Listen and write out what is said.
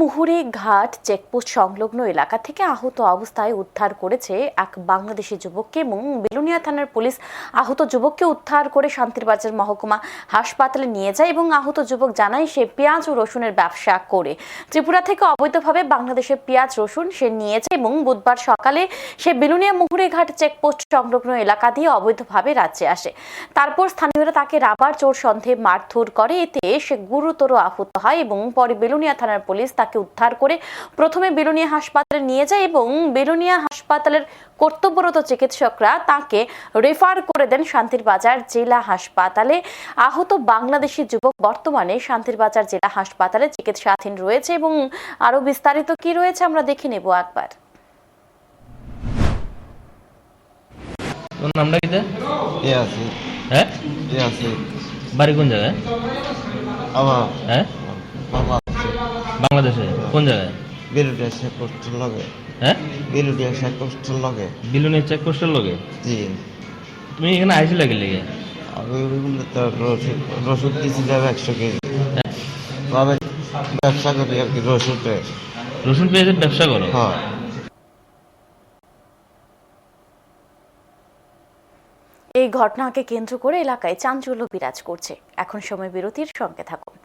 মুহুরী ঘাট চেকপোস্ট সংলগ্ন এলাকা থেকে আহত অবস্থায় উদ্ধার করেছে এক বাংলাদেশি যুবককে এবং বেলুনিয়া থানার পুলিশ আহত যুবককে উদ্ধার করে শান্তিরবাজার মহকুমা হাসপাতালে নিয়ে যায় এবং আহত যুবক জানায় সে পেঁয়াজ ও রসুনের ব্যবসা করে। ত্রিপুরা থেকে অবৈধভাবে বাংলাদেশে পেঁয়াজ, রসুন সে নিয়েছে এবং বুধবার সকালে সে বেলুনিয়া মুহুরী ঘাট চেকপোস্ট সংলগ্ন এলাকা দিয়ে অবৈধভাবে রাজ্যে আসে। তারপর স্থানীয়রা তাকে রাবার চোর সন্দেহে মারধর করে। এতে সে গুরুতর আহত হয় এবং পরে বেলুনিয়া থানার পুলিশ তাকে উদ্ধার করে প্রথমে বেলুনিয়া হাসপাতালে নিয়ে যায় এবং বেলুনিয়া হাসপাতালের কর্তব্যরত চিকিৎসকরা তাকে রেফার করে দেন শান্তির বাজার জেলা হাসপাতালে। আহত বাংলাদেশি যুবক বর্তমানে শান্তির বাজার জেলা হাসপাতালে চিকিৎসাধীন রয়েছে এবং আরও বিস্তারিত কি রয়েছে আমরা দেখে নেব একবার। তোর নামটা কি এ আছে হ্যাঁ? এ আছে বাড়ি কোন জায়গায়? হ্যাঁ? বাংলাদেশে? কোন জায়গায়? পোস্টের লগে। হ্যাঁ? পোস্টের লগে। বিলুনের চেকপোস্টের লগে? জি। তুমি এখানে আইসি লাগে লেগে? আমি ওইগুলো তো রসুন রসুন দিয়েছিলাম একশো কেজি। হ্যাঁ। আমি ব্যবসা করি আর কি রসুনের রসুন পেঁয়াজের ব্যবসা করো? হ্যাঁ। এই ঘটনাকে কেন্দ্র করে এলাকায় চাঞ্চল্য বিরাজ করছে। এখন সময় বিরতির সঙ্গে থাকুন।